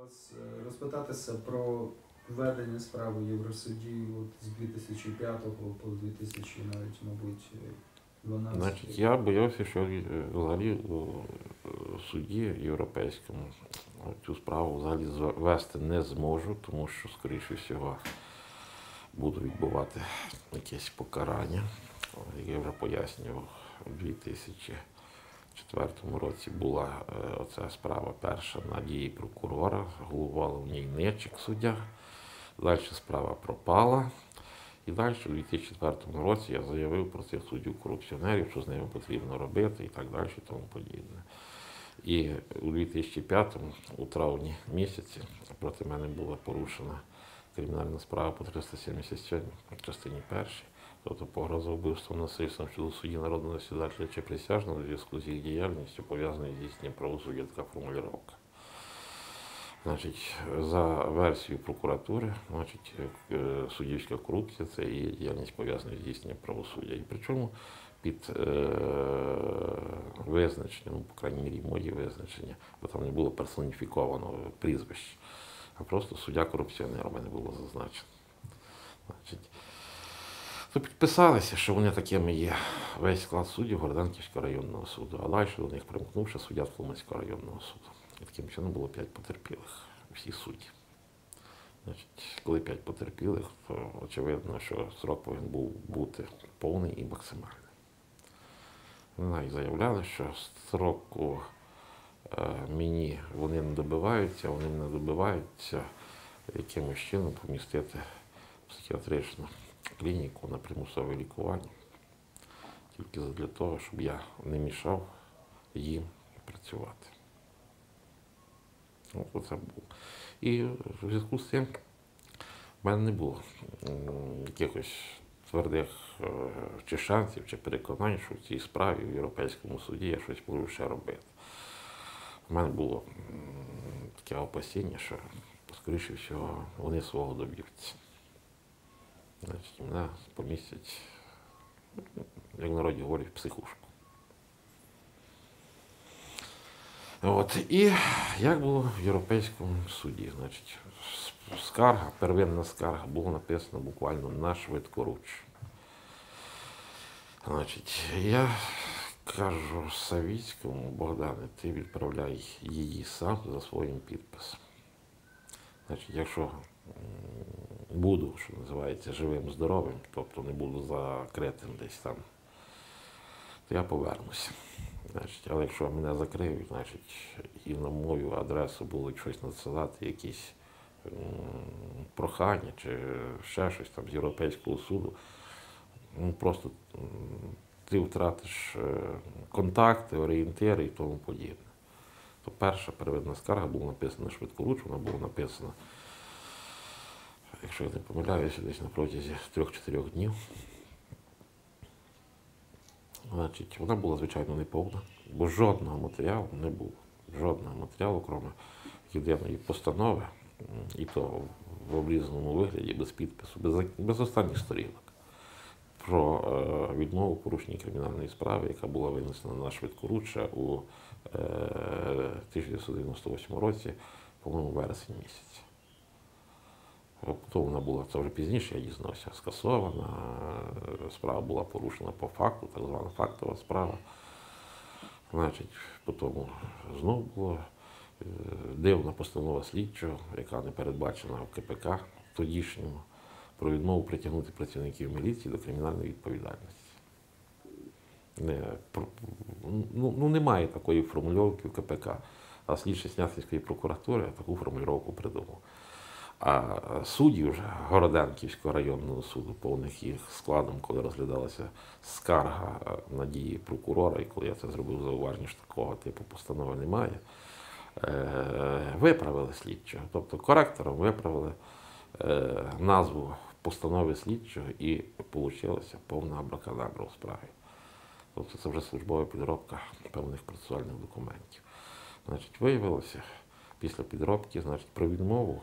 вас е, розпитатися про ведення справи в Євросуді от, з 2005 по 2000, навіть, мабуть, е, 12. Значить, я боявся, що е, взагалі е, суді європейському цю справу взагалі вести не зможу, тому що, скоріше всього, буду відбувати якесь покарання. Як я вже пояснював, у 2004 році була е, оця справа перша на дії прокурора, головувала в ній Нечик суддя. Далі справа пропала. І далі у 2004 році я заявив про цих суддів корупціонерів, що з ними потрібно робити і так далі, і тому подібне. І у 2005, у травні місяці, проти мене була порушена кримінальна справа по 377 частині першій, тобто погроза вбивством насильством щодо судді народного засідателя чи присяжного у зв'язку з їх діяльністю, пов'язаною з здійсненням правосуддя, така формулювання. Значить, за версією прокуратури, значить, е, суддівська корупція це і діяльність пов'язана з здійсненням правосуддя. І причому під е, визначенням, ну, по крайній мірі, моє визначення, бо там не було персоніфікованого прізвища, а просто суддя корупціонер у мене було зазначено. Значить, то підписалися, що вони такими є весь склад суддів Городенківського районного суду, а далі до них примкнувши суддя Тлумацького районного суду. І таким чином було п'ять потерпілих, всі судді. Значить, коли п'ять потерпілих, то очевидно, що срок повинен був бути повний і максимальний. Вони заявляли, що строку е, мені вони не добиваються, вони не добиваються якимось чином помістити психіатричну клініку на примусове лікування. Тільки для того, щоб я не мішав їм працювати. Оце було. І в зв'язку з цим в мене не було якихось твердих е, чи шансів, чи переконань, що в цій справі в Європейському суді я щось можу ще робити. У мене було таке опасіння, що, скоріше всього, вони свого доб'ються. Значить, мене помістять, як в народі говорять, психушку. От. І як було в Європейському суді? Значить, скарга, первинна скарга була написана буквально на швидкоруч. Значить, я кажу Савіцькому, Богдане, ти відправляй її сам за своїм підписом. Значить, якщо буду, що називається, живим, здоровим, тобто не буду закритим десь там, то я повернуся. Значить, але якщо мене закриють, значить, і на мою адресу будуть щось надсилати, якісь прохання чи ще щось там з Європейського суду, ну просто ти втратиш е, контакти, орієнтири і тому подібне. То перша первинна скарга була написана швидкоруч, вона була написана, якщо я не помиляюся, десь на протязі 3-4 днів. Значить, вона була, звичайно, неповна, бо жодного матеріалу не було. Жодного матеріалу, крім єдиної постанови, і то в обрізаному вигляді, без підпису, без, без останніх сторінок. Про е, відмову порушення кримінальної справи, яка була винесена на швидкоруччя у е, 1998 році, по-моєму, вересень місяць. Потім вона була, це вже пізніше, я дізнався, скасована. Справа була порушена по факту, так звана фактова справа. Значить, потім знову була е, дивна постанова слідчого, яка не передбачена в КПК тодішньому, про відмову притягнути працівників міліції до кримінальної відповідальності. Не, ну, ну, немає такої формульовки в КПК, а слідчий Снятинської прокуратури таку формулювання придумав. А судді вже Городенківського районного суду, повних їх складом, коли розглядалася скарга на дії прокурора, і коли я це зробив зауваження, що такого типу постанови немає, е, виправили слідчого. Тобто коректором виправили е, назву постанови слідчого і вийшла повна абракадабра у справі. Тобто це вже службова підробка певних процесуальних документів. Значить, виявилося після підробки, значить, про відмову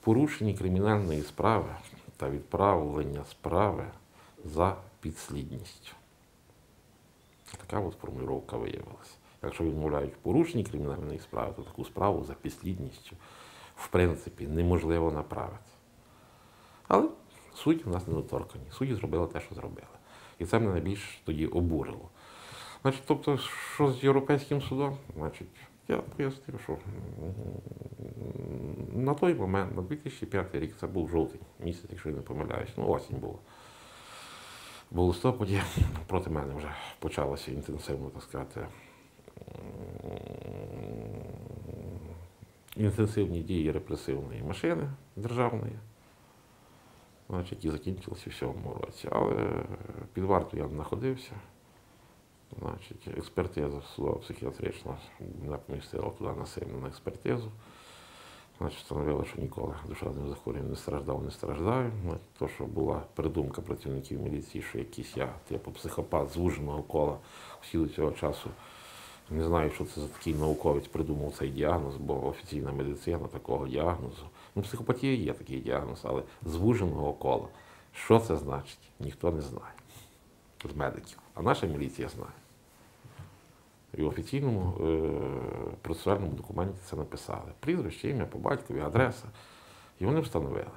в порушенні кримінальної справи та відправлення справи за підслідністю. Така от формулювання виявилася. Якщо відмовляють в порушенні кримінальної справи, то таку справу за підслідністю в принципі, неможливо направити. Але судді в нас недоторкані. Судді зробили те, що зробили. І це мене найбільш тоді обурило. Значить, тобто, що з Європейським судом? Значить, я пояснив, що на той момент, на 2005 рік, це був жовтень місяць, якщо я не помиляюсь, ну осінь було. В листопаді проти мене вже почалося інтенсивно, так сказати, інтенсивні дії репресивної машини державної, значить, і закінчилося в сьомому році. Але під вартою я знаходився. Значить, експертиза судово-психіатрична мене помістила туди насильно на експертизу. Значить, встановили, що ніколи душевним захворюванням не страждав, не страждаю. То, що була придумка працівників міліції, що якийсь я, типу психопат звуженого кола, всі до цього часу не знаю, що це за такий науковець придумав цей діагноз, бо офіційна медицина такого діагнозу. Ну, психопатія є такий діагноз, але звуженого кола. Що це значить, ніхто не знає з медиків. А наша міліція знає. І в офіційному е, процесуальному документі це написали. Прізвище, ім'я по батькові, адреса. І вони встановили.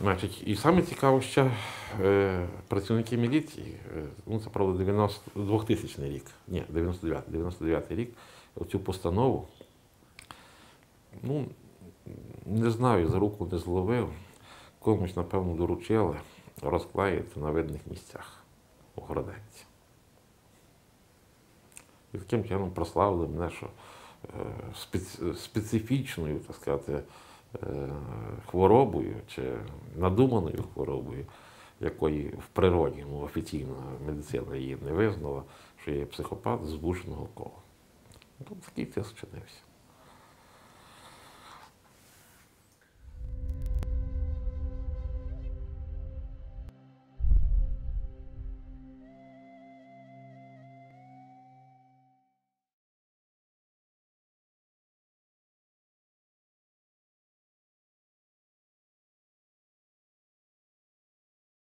Значить, і саме цікаво, що е, працівники міліції, е, ну це правда 90, 2000 рік, ні, 99, 99 рік, оцю постанову, ну, не знаю, за руку не зловив, комусь, напевно, доручили розклеїти на видних місцях у Городенці. І таким чином прославили мене, що е, специфічною, так сказати, е, хворобою чи надуманою хворобою, якої в природі ну, офіційно медицина її не визнала, що є психопат збушеного кола. Ну, такий тиск чинився.